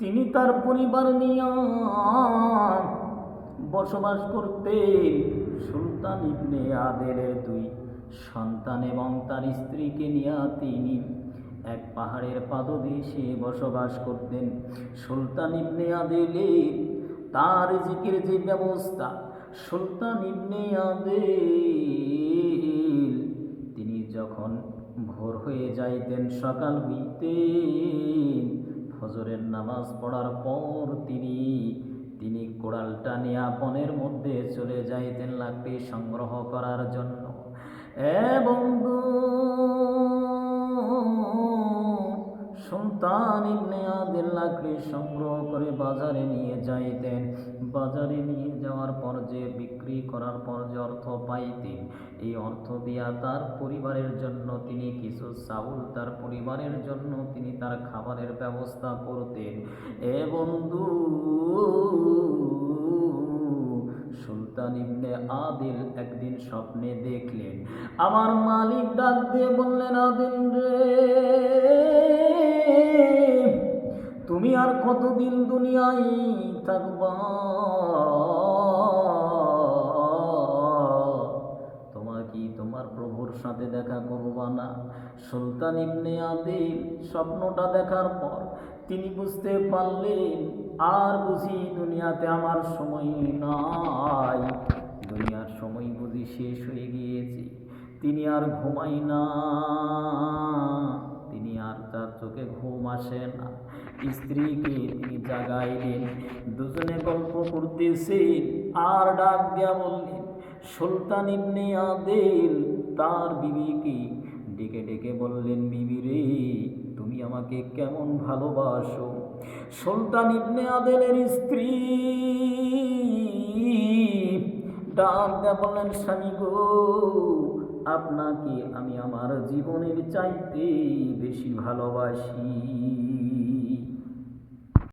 তিনি তার পরিবার নিয়ে বসবাস করতেন। সুলতান ইবনে আদেলের দুই সন্তান এবং তার স্ত্রীকে নিয়ে তিনি এক পাহাড়ের পাদদেশে বসবাস করতেন। সুলতান ইবনে আদেলের তার জিকির যে ব্যবস্থা, সুলতান ইবনে আদেল, তিনি যখন ভোর হয়ে যাইতেন সকাল হইতে। ফজরের নামাজ পড়ার পর তিনি তিনি কোড়ালটা নিয়ে বনের মধ্যে চলে যাইতেন লাকড়ি সংগ্রহ করার জন্য। এ আদিল লাকড়ি সংগ্রহ করে বাজারে নিয়ে যাইতেন। বাজারে নিয়ে যাওয়ার পর যে বিক্রি করার পর যে অর্থ পাইতেন, এই অর্থ দিয়া তার পরিবারের জন্য তিনি কিছু চাউল, তার পরিবারের জন্য তিনি তার খাবারের ব্যবস্থা করতেন। এ বন্ধু, সুলতান ইবনে আদিল একদিন স্বপ্নে দেখলেন। আমার মালিক ডাক দিয়ে বললেন, আদিল রে তুমি আর কতদিন দুনিয়ায় থাকবা? তোমার কি তোমার প্রভুর সাথে দেখা করবা না। সুলতান ইবনে আদিল স্বপ্নটা দেখার পর তিনি বুঝতে পারলেন, আর বুঝি দুনিয়াতে আমার সময় নাই। দুনিয়ার সময় বুঝি শেষ হয়ে গিয়েছে। তিনি আর ঘুমাই না। স্ত্রীকে তিনি জাগাইলেন। দুজনে গল্প করতেছেন, আর ডাক দিয়া বললেন, সুলতান ইবনে আদেল, তার বিবিকে। ডেকে ডেকে বললেন, বিবি রে, তুমি আমাকে কেমন ভালোবাসো? সুলতান ইবনে আদেলের স্ত্রী। ডাক দেয়া বললেন, স্বামী গো, আপনাকে আমি আমার জীবনের চাইতে বেশি ভালোবাসি।